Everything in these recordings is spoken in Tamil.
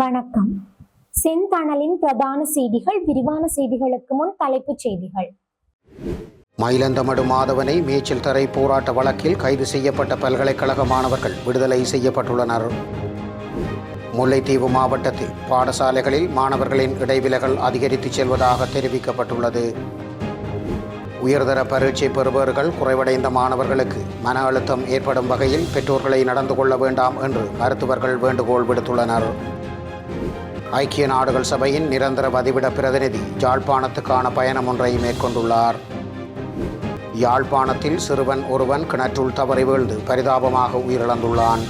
வணக்கம். செந்தணலின் பிரதான செய்திகள் விரிவான செய்திகளுக்கு முன் தலைப்புச் செய்திகள். மயிலந்தமடு மாதவனை மேய்ச்சல் தரை போராட்ட வழக்கில் கைது செய்யப்பட்ட பல்கலைக்கழக மாணவர்கள் விடுதலை செய்யப்பட்டுள்ளனர். முல்லைத்தீவு மாவட்டத்தில் பாடசாலைகளில் மாணவர்களின் இடைவிலகல் அதிகரித்து செல்வதாக தெரிவிக்கப்பட்டுள்ளது. உயர்தர பரீட்சை பெறுபவர்கள் குறைவடைந்த மாணவர்களுக்கு மன அழுத்தம் ஏற்படும் வகையில் பெற்றோர்களை நடந்து கொள்ள வேண்டாம் என்று மருத்துவர்கள் வேண்டுகோள் விடுத்துள்ளனர். ஐக்கிய நாடுகள் சபையின் நிரந்தர பதிவிட பிரதிநிதி யாழ்ப்பாணத்துக்கான பயணம் ஒன்றை மேற்கொண்டுள்ளார். யாழ்ப்பாணத்தில் சிறுவன் ஒருவன் கிணற்றுள் தவறி வீழ்ந்து பரிதாபமாக உயிரிழந்துள்ளான்.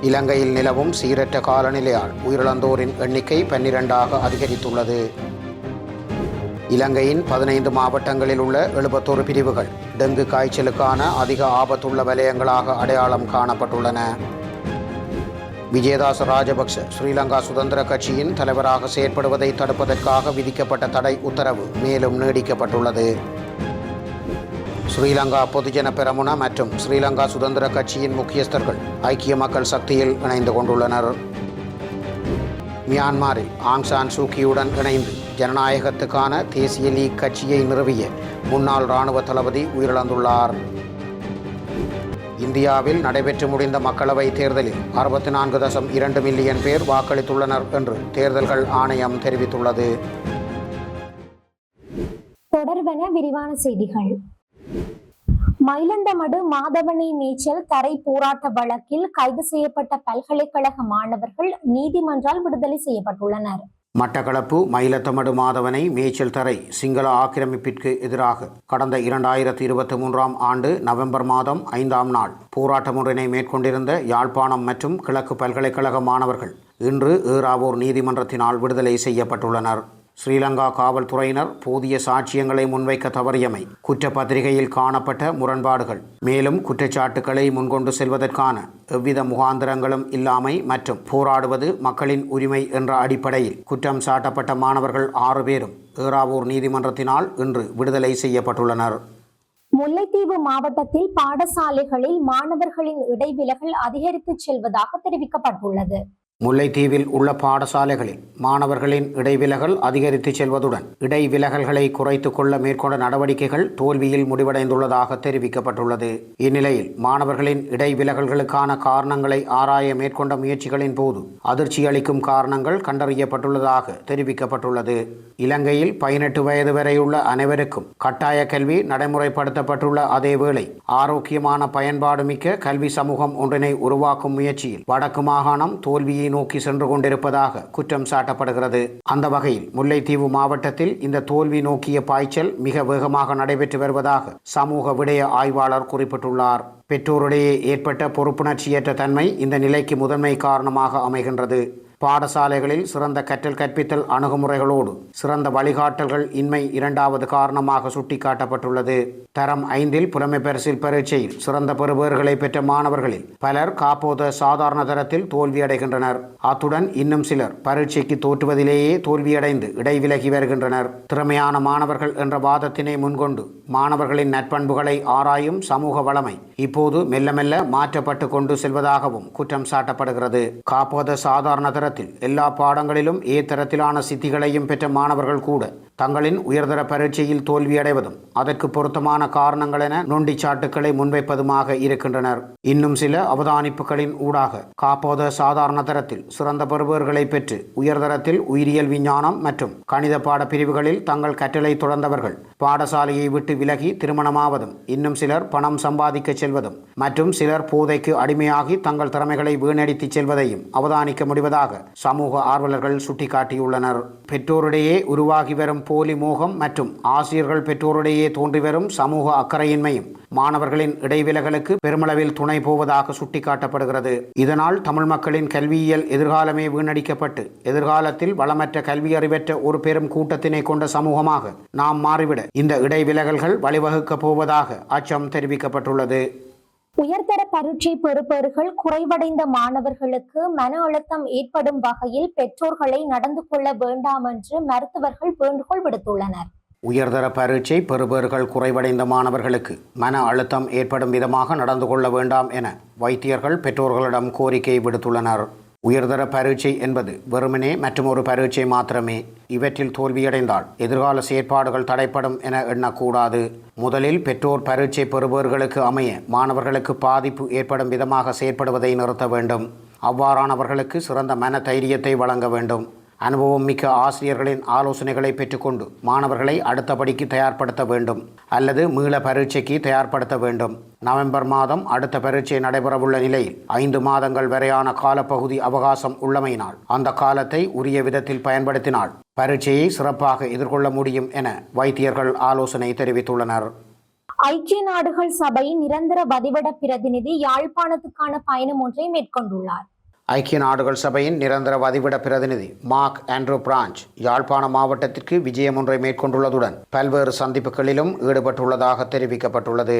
இலங்கையில் நிலவும் சீரற்ற காலநிலையால் உயிரிழந்தோரின் எண்ணிக்கை பன்னிரண்டாக அதிகரித்துள்ளது. இலங்கையின் பதினைந்து மாவட்டங்களில் உள்ள எழுபத்தோரு பிரிவுகள் டெங்கு காய்ச்சலுக்கான அதிக ஆபத்துள்ள வலயங்களாக அடையாளம் காணப்பட்டுள்ளன. விஜயதாச ராஜபக்ஷ ஸ்ரீலங்கா சுதந்திர கட்சியின் தலைவராக செயற்படுவதை தடுப்பதற்காக விதிக்கப்பட்ட தடை உத்தரவு மேலும் நீடிக்கப்பட்டுள்ளது. ஸ்ரீலங்கா பொதுஜன பெரமுன மற்றும் ஸ்ரீலங்கா சுதந்திர கட்சியின் முக்கியஸ்தர்கள் ஐக்கிய மக்கள் சக்தியில் இணைந்து கொண்டுள்ளனர். மியான்மரில் ஆங் சான் சூக்கியுடன் இணைந்து ஜனநாயகத்துக்கான தேசிய லீக் கட்சியை நிறுவிய முன்னாள் இராணுவ தளபதி உயிரிழந்துள்ளார். இந்தியாவில் நடைபெற்று முடிந்த மக்களவை தேர்தலில் அறுபத்தி நான்கு தசம் இரண்டு மில்லியன் பேர் வாக்களித்துள்ளனர் என்று தேர்தல்கள் ஆணையம் தெரிவித்துள்ளது. தொடர்வன விரிவான செய்திகள். மயிலந்தமடு மாதவனை நீச்சல் தரை போராட்ட வழக்கில் கைது செய்யப்பட்ட பல்கலைக்கழக மாணவர்கள் நீதிமன்றால் விடுதலை செய்யப்பட்டுள்ளனர். மட்டக்களப்பு மயிலத்தமடு மாதவனை மேய்ச்சல் தரை சிங்கள ஆக்கிரமிப்பிற்கு எதிராக கடந்த இரண்டாயிரத்தி இருபத்தி மூன்றாம் ஆண்டு நவம்பர் மாதம் ஐந்தாம் நாள் போராட்ட ஒன்றினை மேற்கொண்டிருந்த யாழ்ப்பாணம் மற்றும் கிழக்கு பல்கலைக்கழக மாணவர்கள் இன்று ஏறாவூர் நீதிமன்றத்தினால் விடுதலை செய்யப்பட்டுள்ளனர். ஸ்ரீலங்கா காவல்துறையினர் போதிய சாட்சியங்களை முன்வைக்க தவறியமை குற்றப்பத்திரிகையில் காணப்பட்ட முரண்பாடுகள். மேலும் குற்றச்சாட்டுக்களை முன்கொண்டு செல்வதற்கான எவ்வித முகாந்திரங்களும் இல்லாமை மற்றும் போராடுவது மக்களின் உரிமை என்ற அடிப்படையில் குற்றம் சாட்டப்பட்ட மாணவர்கள் ஆறு பேரும் ஏறாவூர் நீதிமன்றத்தினால் இன்று விடுதலை செய்யப்பட்டுள்ளனர். முல்லைத்தீவு மாவட்டத்தில் பாடசாலைகளில் மாணவர்களின் இடைவிலகல் அதிகரித்து செல்வதாக தெரிவிக்கப்பட்டுள்ளது. முல்லைத்தீவில் உள்ள பாடசாலைகளில் மாணவர்களின் இடைவிலகல் அதிகரித்து செல்வதுடன் இடைவிலகல்களை குறைத்து கொள்ள மேற்கொண்ட நடவடிக்கைகள் தோல்வியில் முடிவடைந்துள்ளதாக தெரிவிக்கப்பட்டுள்ளது. இந்நிலையில் மாணவர்களின் இடைவிலகல்களுக்கான காரணங்களை ஆராய மேற்கொண்ட முயற்சிகளின் போது அதிர்ச்சி அளிக்கும் காரணங்கள் கண்டறியப்பட்டுள்ளதாக தெரிவிக்கப்பட்டுள்ளது. இலங்கையில் பதினெட்டு வயது வரையுள்ள அனைவருக்கும் கட்டாய கல்வி நடைமுறைப்படுத்தப்பட்டுள்ள அதேவேளை ஆரோக்கியமான பயன்பாடு மிக்க கல்வி சமூகம் ஒன்றினை உருவாக்கும் முயற்சியில் வடக்கு மாகாணம் தோல்வியை நோக்கி சென்று கொண்டிருப்பதாக குற்றம் சாட்டப்படுகிறது. அந்த வகையில் முல்லைத்தீவு மாவட்டத்தில் இந்த தோல்வி நோக்கிய பாய்ச்சல் மிக வேகமாக நடைபெற்று வருவதாக சமூக விடய ஆய்வாளர் குறிப்பிட்டுள்ளார். பெற்றோரிடையே ஏற்பட்ட பொறுப்புணர்ச்சியற்ற தன்மை இந்த நிலைக்கு முதன்மை காரணமாக அமைகின்றது. பாடசாலைகளில் சிறந்த கற்றல் கற்பித்தல் அணுகுமுறைகளோடு சிறந்த வழிகாட்டல்கள் இன்மை இரண்டாவது காரணமாக சுட்டிக்காட்டப்பட்டுள்ளது. தரம் ஐந்தில் புலமை பரிசில் பரீட்சையில் சிறந்த பெறுபவர்களை பெற்ற மாணவர்களில் பலர் காப்போத சாதாரண தரத்தில் தோல்வியடைகின்றனர். அத்துடன் இன்னும் சிலர் பரீட்சைக்கு தோற்றுவதிலேயே தோல்வியடைந்து இடைவிலகி வருகின்றனர். திறமையான மாணவர்கள் என்ற வாதத்தினை முன்கொண்டு மாணவர்களின் நற்பண்புகளை ஆராயும் சமூக வளமை இப்போது மெல்ல மெல்ல மாற்றப்பட்டு கொண்டு செல்வதாகவும் குற்றம் சாட்டப்படுகிறது. காப்போத சாதாரண தரத்தில் எல்லா பாடங்களிலும் ஏ தரத்திலான சித்திகளையும் பெற்ற மாணவர்கள் கூட தங்களின் உயர்தர பரீட்சையில் தோல்வியடைவதும் அதற்கு பொருத்தமான காரணங்கள் என நொண்டிச்சாட்டுக்களை முன்வைப்பதுமாக இருக்கின்றனர். இன்னும் சில அவதானிப்புகளின் ஊடாக காப்போத சாதாரண தரத்தில் சிறந்த பெறுபவர்களை பெற்று உயர்தரத்தில் உயிரியல் விஞ்ஞானம் மற்றும் கணித பாட பிரிவுகளில் தங்கள் கற்றலை தொடர்ந்தவர்கள் பாடசாலையை விட்டு விலகி திருமணமாவதும் இன்னும் சிலர் பணம் சம்பாதிக்க செல்வதும் மற்றும் சிலர் போதைக்கு அடிமையாகி தங்கள் திறமைகளை வீணடித்து செல்வதையும் அவதானிக்க முடிவதாக சமூக ஆர்வலர்கள் சுட்டிக்காட்டியுள்ளனர். பெற்றோரிடையே உருவாகி வரும் போலி மோகம் மற்றும் ஆசிரியர்கள் பெற்றோரிடையே தோன்றி வரும் சமூக அக்கறையின்மையும் மாணவர்களின் இடைவிலகலுக்கு பெருமளவில் துணை போவதாக சுட்டிக்காட்டப்படுகிறது. இதனால் தமிழ் மக்களின் கல்வியியல் எதிர்காலமே வீணடிக்கப்பட்டு எதிர்காலத்தில் வளமற்ற கல்வி அறிவற்ற ஒரு பெரும் கூட்டத்தினை கொண்ட சமூகமாக நாம் மாறிவிட இந்த இடைவிலகல்கள் வழிவகுக்கப் போவதாக அச்சம் தெரிவிக்கப்பட்டுள்ளது. உயர்தர பரீட்சை பெறுபவர்கள் குறைவடைந்த மாணவர்களுக்கு மன அழுத்தம் ஏற்படும் வகையில் பெற்றோர்களை நடந்து கொள்ள வேண்டாம் என்று மருத்துவர்கள் வேண்டுகோள் விடுத்துள்ளனர். உயர்தர பரீட்சை பெறுபவர்கள் குறைவடைந்த மாணவர்களுக்கு மன அழுத்தம் ஏற்படும் விதமாக நடந்து கொள்ள வேண்டாம் என வைத்தியர்கள் பெற்றோர்களிடம் கோரிக்கை விடுத்துள்ளனர். உயர்தர பரீட்சை என்பது வெறுமனே மற்றும் ஒரு பரீட்சை மாத்திரமே. இவற்றில் தோல்வியடைந்தால் எதிர்கால செயற்பாடுகள் தடைப்படும் என எண்ணக்கூடாது. முதலில் பெற்றோர் பரீட்சை பெறுபவர்களுக்கு அமைய மாணவர்களுக்கு பாதிப்பு ஏற்படும் விதமாக செயற்படுவதை நிறுத்த வேண்டும். அவ்வாறானவர்களுக்கு சிறந்த மன தைரியத்தை வழங்க வேண்டும். அனுபவம் மிக்க ஆசிரியர்களின் ஆலோசனைகளை பெற்றுக்கொண்டு மாணவர்களை அடுத்த படிக்கு தயார்படுத்த வேண்டும் அல்லது மீள பரீட்சைக்கு தயார்படுத்த வேண்டும். நவம்பர் மாதம் அடுத்த பரீட்சை நடைபெறவுள்ள நிலையில் ஐந்து மாதங்கள் வரையான காலப்பகுதி அவகாசம் உள்ளமையினால் அந்த காலத்தை உரிய விதத்தில் பயன்படுத்தினால் பரீட்சையை சிறப்பாக எதிர்கொள்ள முடியும் என வைத்தியர்கள் ஆலோசனை தெரிவித்துள்ளனர். ஐக்கிய நாடுகள் சபையின் நிரந்தர வதிவிட பிரதிநிதி யாழ்ப்பாணத்துக்கான பயணம் ஒன்றை மேற்கொண்டுள்ளார். ஐக்கிய நாடுகள் சபையின் நிரந்தர வதிவிட பிரதிநிதி மார்க் ஆண்ட்ரூ பிரான்ச் யாழ்ப்பாண மாவட்டத்திற்கு விஜயம் ஒன்றை மேற்கொண்டுள்ளதுடன் பல்வேறு சந்திப்புகளிலும் ஈடுபட்டுள்ளதாக தெரிவிக்கப்பட்டுள்ளது.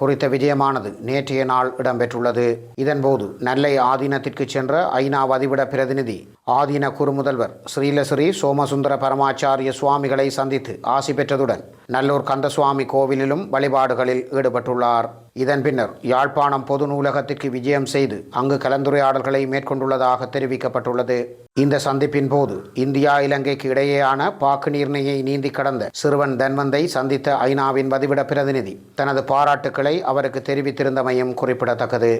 குறித்த விஜயமானது நேற்றைய நாள் இடம்பெற்றுள்ளது. இதன்போது நெல்லை ஆதீனத்திற்கு சென்ற ஐநா வதிவிட பிரதிநிதி ஆதீன குறுமுதல்வர் ஸ்ரீலஸ்ரீ சோமசுந்தர பரமாச்சாரிய சுவாமிகளை சந்தித்து ஆசி பெற்றதுடன் நல்லூர் கந்தசுவாமி கோவிலிலும் வழிபாடுகளில் ஈடுபட்டுள்ளார். இதன் பின்னர் யாழ்ப்பாணம் பொது நூலகத்திற்கு விஜயம் செய்து அங்கு கலந்துரையாடல்களை மேற்கொண்டுள்ளதாக தெரிவிக்கப்பட்டுள்ளது. இந்த சந்திப்பின் போது இந்தியா இலங்கைக்கு இடையேயான பாக்கு நிர்ணயை நீந்தி கடந்த சிறுவன் தன்வந்தை சந்தித்த ஐநாவின் பதிவிட பிரதிநிதி. தனது பாராட்டுக்களை அவருக்கு தெரிவித்திருந்தமையும் குறிப்பிடத்தக்கது.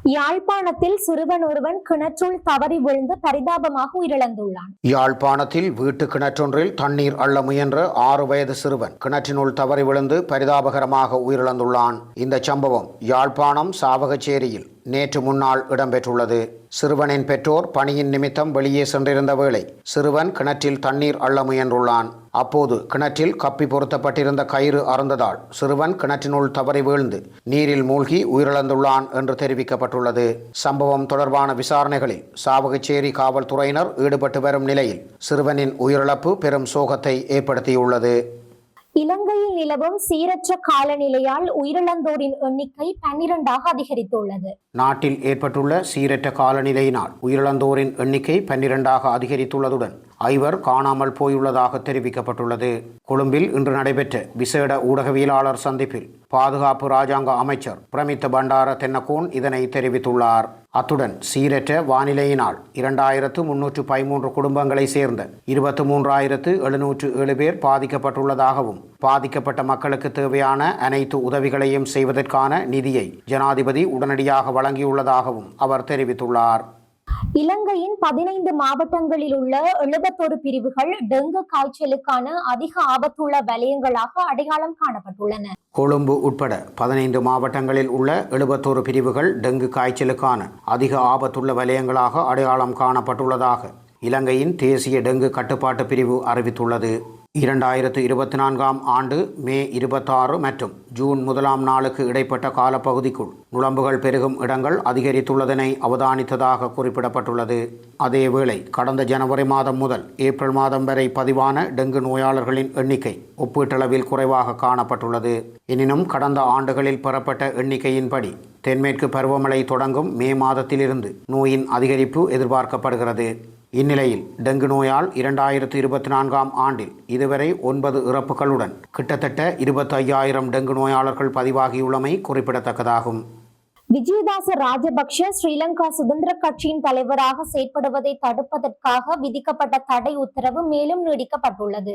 யாழ்ப்பாணத்தில் சிறுவன் ஒருவன் கிணற்றுள் தவறி விழுந்து பரிதாபமாக உயிரிழந்துள்ளான். யாழ்ப்பாணத்தில் வீட்டு கிணற்றொன்றில் தண்ணீர் அள்ள முயன்ற ஆறு வயது சிறுவன் கிணற்றினுள் தவறி விழுந்து பரிதாபகரமாக உயிரிழந்துள்ளான். இந்த சம்பவம் யாழ்ப்பாணம் சாவகச்சேரியில் நேற்று முன்னாள் இடம்பெற்றுள்ளது. சிறுவனின் பெற்றோர் பணியின் நிமித்தம் வெளியே சென்றிருந்த வேளை சிறுவன் கிணற்றில் தண்ணீர் அள்ள முயன்றுள்ளான். அப்போது கிணற்றில் கப்பி பொருத்தப்பட்டிருந்த கயிறு அறந்ததால் சிறுவன் கிணற்றினுள் தவறி வீழ்ந்து நீரில் மூழ்கி உயிரிழந்துள்ளான் என்று தெரிவிக்கப்பட்டுள்ளது. சம்பவம் தொடர்பான விசாரணைகளில் சாவகச்சேரி காவல்துறையினர் ஈடுபட்டு வரும் நிலையில் சிறுவனின் உயிரிழப்பு பெரும் சோகத்தை ஏற்படுத்தியுள்ளது. இலங்கையில் நிலவும் சீரற்ற காலநிலையால் உயிரிழந்தோரின் எண்ணிக்கை பன்னிரண்டாக அதிகரித்துள்ளது. நாட்டில் ஏற்பட்டுள்ள சீரற்ற காலநிலையினால் உயிரிழந்தோரின் எண்ணிக்கை பன்னிரண்டாக அதிகரித்துள்ளதுடன் ஐவர் காணாமல் போயுள்ளதாக தெரிவிக்கப்பட்டுள்ளது. கொழும்பில் இன்று நடைபெற்ற விசேட ஊடகவியலாளர் சந்திப்பில் பாதுகாப்பு ராஜாங்க அமைச்சர் பிரமித்த பண்டார தென்னகோன் இதனை தெரிவித்துள்ளார். அத்துடன் சீரற்ற வானிலையினால் இரண்டாயிரத்து முன்னூற்று பதிமூன்று குடும்பங்களை சேர்ந்த இருபத்தி மூன்றாயிரத்து எழுநூற்று ஏழு பேர் பாதிக்கப்பட்டுள்ளதாகவும் பாதிக்கப்பட்ட மக்களுக்கு தேவையான அனைத்து உதவிகளையும் செய்வதற்கான நிதியை ஜனாதிபதி உடனடியாக வழங்கியுள்ளதாகவும் அவர் தெரிவித்துள்ளார். இலங்கையின் பதினைந்து மாவட்டங்களில் உள்ள எழுபத்தொரு பிரிவுகள் டெங்கு காய்ச்சலுக்கான அதிக ஆபத்துள்ள வலயங்களாக அடையாளம் காணப்பட்டுள்ளன. கொழும்பு உட்பட பதினைந்து மாவட்டங்களில் உள்ள எழுபத்தோரு பிரிவுகள் டெங்கு காய்ச்சலுக்கான அதிக ஆபத்துள்ள வலயங்களாக அடையாளம் காணப்பட்டுள்ளதாக இலங்கையின் தேசிய டெங்கு கட்டுப்பாட்டு பிரிவு அறிவித்துள்ளது. இரண்டாயிரத்து இருபத்தி நான்காம் ஆண்டு மே இருபத்தாறு மற்றும் ஜூன் முதலாம் நாளுக்கு இடைப்பட்ட காலப்பகுதிக்குள் நுழம்புகள் பெருகும் இடங்கள் அதிகரித்துள்ளதனை அவதானித்ததாக குறிப்பிடப்பட்டுள்ளது. அதேவேளை கடந்த ஜனவரி மாதம் முதல் ஏப்ரல் மாதம் வரை பதிவான டெங்கு நோயாளர்களின் எண்ணிக்கை ஒப்பீட்டளவில் குறைவாக காணப்பட்டுள்ளது. எனினும் கடந்த ஆண்டுகளில் பெறப்பட்ட எண்ணிக்கையின்படி தென்மேற்கு பருவமழை தொடங்கும் மே மாதத்திலிருந்து நோயின் அதிகரிப்பு எதிர்பார்க்கப்படுகிறது. இந்நிலையில் டெங்கு நோயால் இரண்டாயிரத்து இருபத்தி நான்காம் ஆண்டில் இதுவரை ஒன்பது இறப்புகளுடன் கிட்டத்தட்ட இருபத்தி ஐயாயிரம் டெங்கு நோயாளர்கள் பதிவாகியுள்ளமை குறிப்பிடத்தக்கதாகும். விஜயதாச ராஜபக்ஷ ஸ்ரீலங்கா சுதந்திர கட்சியின் தலைவராக செயற்படுவதை தடுப்பதற்காக விதிக்கப்பட்ட தடை உத்தரவு மேலும் நீடிக்கப்பட்டுள்ளது.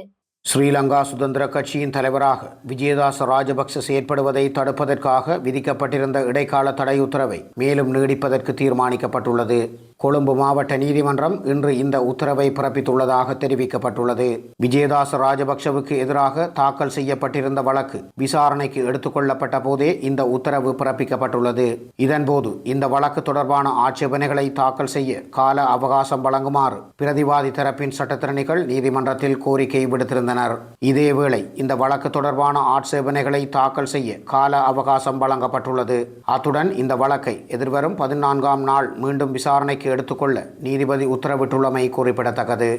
ஸ்ரீலங்கா சுதந்திர கட்சியின் தலைவராக விஜயதாச ராஜபக்ச செயற்படுவதை தடுப்பதற்காக விதிக்கப்பட்டிருந்த இடைக்கால தடை உத்தரவை மேலும் நீடிப்பதற்கு தீர்மானிக்கப்பட்டுள்ளது. கொழும்பு மாவட்ட நீதிமன்றம் இன்று இந்த உத்தரவை பிறப்பித்துள்ளதாக தெரிவிக்கப்பட்டுள்ளது. விஜயதாச ராஜபக்சவுக்கு எதிராக தாக்கல் செய்யப்பட்டிருந்த வழக்கு விசாரணைக்கு எடுத்துக்கொள்ளப்பட்ட போதே இந்த உத்தரவு பிறப்பிக்கப்பட்டுள்ளது. இதன்போது இந்த வழக்கு தொடர்பான ஆட்சேபனைகளை தாக்கல் செய்ய கால அவகாசம் வழங்குமாறு பிரதிவாதி தரப்பின் சட்டத்திறனிகள் நீதிமன்றத்தில் கோரிக்கை விடுத்திருந்தனர். இதேவேளை இந்த வழக்கு தொடர்பான ஆட்சேபனைகளை தாக்கல் செய்ய கால அவகாசம் வழங்கப்பட்டுள்ளது. அத்துடன் இந்த வழக்கை எதிர்வரும் பதினான்காம் நாள் மீண்டும் விசாரணைக்கு எடுத்துக்கொள்ள நீதிபதி உத்தரவிட்டுள்ளமை குறிப்பிடத்தக்கது.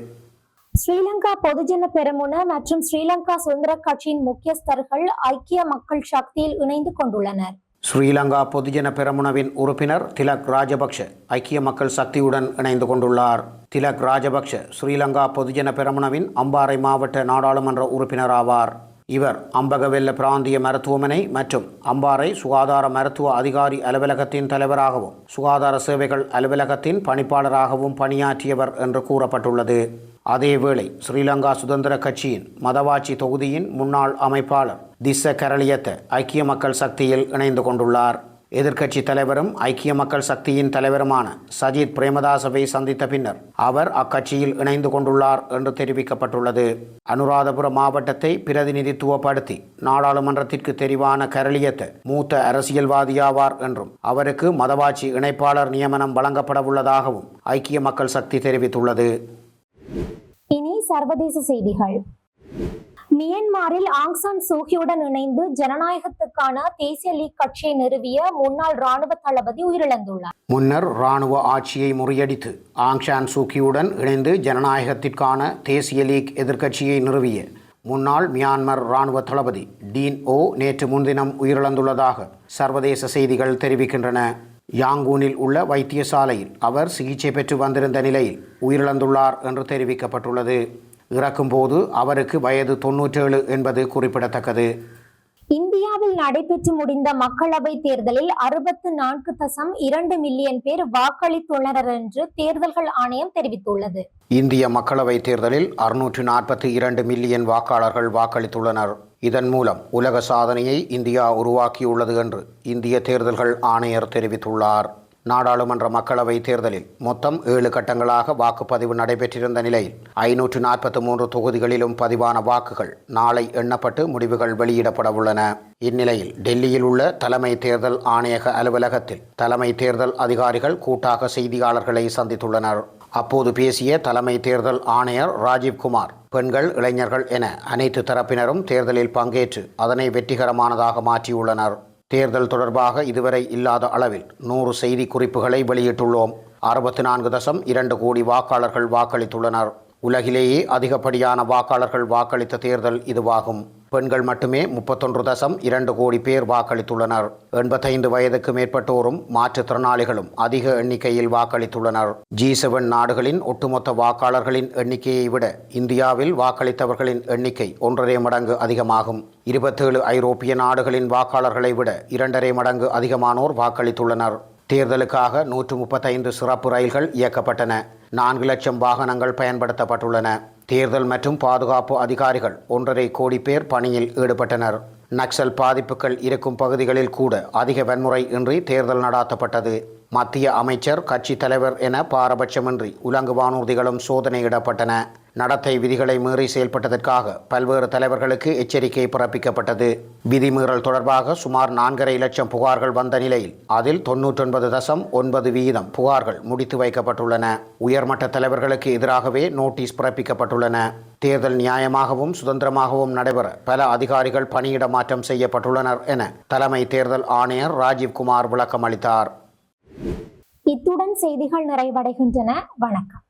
ஸ்ரீலங்கா பொதுஜன பெரமுன மற்றும் ஸ்ரீலங்கா சுதந்திர கட்சியின் முக்கியஸ்தர்கள் ஐக்கிய மக்கள் சக்தியில் இணைந்து கொண்டுள்ளனர். ஸ்ரீலங்கா பொதுஜன பெரமுனவின் உறுப்பினர் திலக் ராஜபக்ஷ ஐக்கிய மக்கள் சக்தியுடன் இணைந்து கொண்டுள்ளார். திலக் ராஜபக்ஷ ஸ்ரீலங்கா பொதுஜன பெரமுனவின் அம்பாறை மாவட்ட நாடாளுமன்ற உறுப்பினர் ஆவார். இவர் அம்பகவெல்ல பிராந்திய மருத்துவமனை மற்றும் அம்பாறை சுகாதார மருத்துவ அதிகாரி அலுவலகத்தின் தலைவராகவும் சுகாதார சேவைகள் அலுவலகத்தின் பணிப்பாளராகவும் பணியாற்றியவர் என்று கூறப்பட்டுள்ளது. அதேவேளை ஸ்ரீலங்கா சுதந்திர கட்சியின் மதவாச்சி தொகுதியின் முன்னாள் அமைப்பாளர் திஸ்ஸ கரளியத்த ஐக்கிய மக்கள் சக்தியில் இணைந்து கொண்டுள்ளார். எதிர்க்கட்சி தலைவரும் ஐக்கிய மக்கள் சக்தியின் தலைவருமான சஜித் பிரேமதாசவை சந்தித்த பின்னர் அவர் அக்கட்சியில் இணைந்து கொண்டுள்ளார் என்று தெரிவிக்கப்பட்டுள்ளது. அனுராதபுர மாவட்டத்தை பிரதிநிதித்துவப்படுத்தி நாடாளுமன்றத்திற்கு தெரிவான கரளியத்த மூத்த அரசியல்வாதியாவார் என்றும் அவருக்கு மதவாட்சி இணைப்பாளர் நியமனம் வழங்கப்படவுள்ளதாகவும் ஐக்கிய மக்கள் சக்தி தெரிவித்துள்ளது. இனி சர்வதேச செய்திகள். மியன்மாரில் ஆங்சான் சூகியுடன் இணைந்து ஜனநாயகத்துக்கான தேசிய லீக் கட்சியை நிறுவிய முன்னாள் ராணுவ தளபதி உயிரிழந்துள்ளார். முன்னர் ராணுவ ஆட்சியை முறியடித்து ஆங்சான் சூக்கியுடன் இணைந்து ஜனநாயகத்திற்கான தேசிய லீக் எதிர்க்கட்சியை நிறுவிய முன்னாள் மியான்மர் இராணுவ தளபதி டீன் ஓ நேற்று முன்தினம் உயிரிழந்துள்ளதாக சர்வதேச செய்திகள் தெரிவிக்கின்றன. யாங்கூனில் உள்ள வைத்தியசாலையில் அவர் சிகிச்சை பெற்று வந்திருந்த நிலையில் உயிரிழந்துள்ளார் என்று தெரிவிக்கப்பட்டுள்ளது. இறக்கும்போது அவருக்கு வயது தொன்னூற்றேழு என்பது குறிப்பிடத்தக்கது. இந்தியாவில் நடைபெற்று முடிந்த மக்களவை தேர்தலில் அறுபத்து நான்கு தசம் இரண்டு மில்லியன் பேர் வாக்களித்துள்ளனர் என்று தேர்தல்கள் ஆணையம் தெரிவித்துள்ளது. இந்திய மக்களவைத் தேர்தலில் அறுநூற்று நாற்பத்தி இரண்டு மில்லியன் வாக்காளர்கள் வாக்களித்துள்ளனர். இதன் மூலம் உலக சாதனையை இந்தியா உருவாக்கியுள்ளது என்று இந்திய தேர்தல்கள் ஆணையர் தெரிவித்துள்ளார். நாடாளுமன்ற மக்களவைத் தேர்தலில் மொத்தம் ஏழு கட்டங்களாக வாக்குப்பதிவு நடைபெற்றிருந்த நிலையில் ஐநூற்று நாற்பத்தி மூன்று தொகுதிகளிலும் பதிவான வாக்குகள் நாளை எண்ணப்பட்டு முடிவுகள் வெளியிடப்பட உள்ளன. இந்நிலையில் டெல்லியில் உள்ள தலைமை தேர்தல் ஆணையக அலுவலகத்தில் தலைமை தேர்தல் அதிகாரிகள் கூட்டாக செய்தியாளர்களை சந்தித்துள்ளனர். அப்போது பேசிய தலைமை தேர்தல் ஆணையர் ராஜீவ்குமார் பெண்கள் இளைஞர்கள் என அனைத்து தரப்பினரும் தேர்தலில் பங்கேற்று அதனை வெற்றிகரமானதாக மாற்றியுள்ளனர். தேர்தல் தொடர்பாக இதுவரை இல்லாத அளவில் நூறு செய்தி குறிப்புகளை வெளியிட்டுள்ளோம். அறுபத்தி நான்கு தசம் இரண்டு கோடி வாக்காளர்கள் வாக்களித்துள்ளனர். உலகிலேயே அதிகப்படியான வாக்காளர்கள் வாக்களித்த தேர்தல் இதுவாகும். பெண்கள் மட்டுமே முப்பத்தொன்று தசம் இரண்டு கோடி பேர் வாக்களித்துள்ளனர். எண்பத்தைந்து வயதுக்கு மேற்பட்டோரும் மாற்றுத்திறனாளிகளும் அதிக எண்ணிக்கையில் வாக்களித்துள்ளனர். ஜி செவன் நாடுகளின் ஒட்டுமொத்த வாக்காளர்களின் எண்ணிக்கையை விட இந்தியாவில் வாக்களித்தவர்களின் எண்ணிக்கை ஒன்றரை மடங்கு அதிகமாகும். இருபத்தேழு ஐரோப்பிய நாடுகளின் வாக்காளர்களை விட இரண்டரை மடங்கு அதிகமானோர் வாக்களித்துள்ளனர். தேர்தலுக்காக நூற்று முப்பத்தைந்து சிறப்பு ரயில்கள் இயக்கப்பட்டன. நான்கு லட்சம் வாகனங்கள் பயன்படுத்தப்பட்டுள்ளன. தேர்தல் மற்றும் பாதுகாப்பு அதிகாரிகள் ஒன்றரை கோடி பேர் பணியில் ஈடுபட்டனர். நக்சல் பாதிப்புகள் இருக்கும் பகுதிகளில் கூட அதிக வன்முறை இன்றி தேர்தல் நடாத்தப்பட்டது. மத்திய அமைச்சர் கட்சி தலைவர் என பாரபட்சமின்றி உலங்கு வானூர்திகளும் சோதனையிடப்பட்டன. நடத்தை விதிகளை மீறி செயல்பட்டதற்காக பல்வேறு தலைவர்களுக்கு எச்சரிக்கை பிறப்பிக்கப்பட்டது. விதிமீறல் தொடர்பாக சுமார் நான்கரை லட்சம் புகார்கள் வந்த நிலையில் அதில் தொன்னூற்றொன்பது தசம் ஒன்பது வீதம் புகார்கள் முடித்து வைக்கப்பட்டுள்ளன. உயர்மட்ட தலைவர்களுக்கு எதிராகவே நோட்டீஸ் பிறப்பிக்கப்பட்டுள்ளன. தேர்தல் நியாயமாகவும் சுதந்திரமாகவும் நடைபெற பல அதிகாரிகள் பணியிட மாற்றம் செய்யப்பட்டுள்ளனர் என தலைமை தேர்தல் ஆணையர் ராஜீவ்குமார் விளக்கம் அளித்தார் இத்துடன் செய்திகள் நிறைவடைகின்றன. வணக்கம்.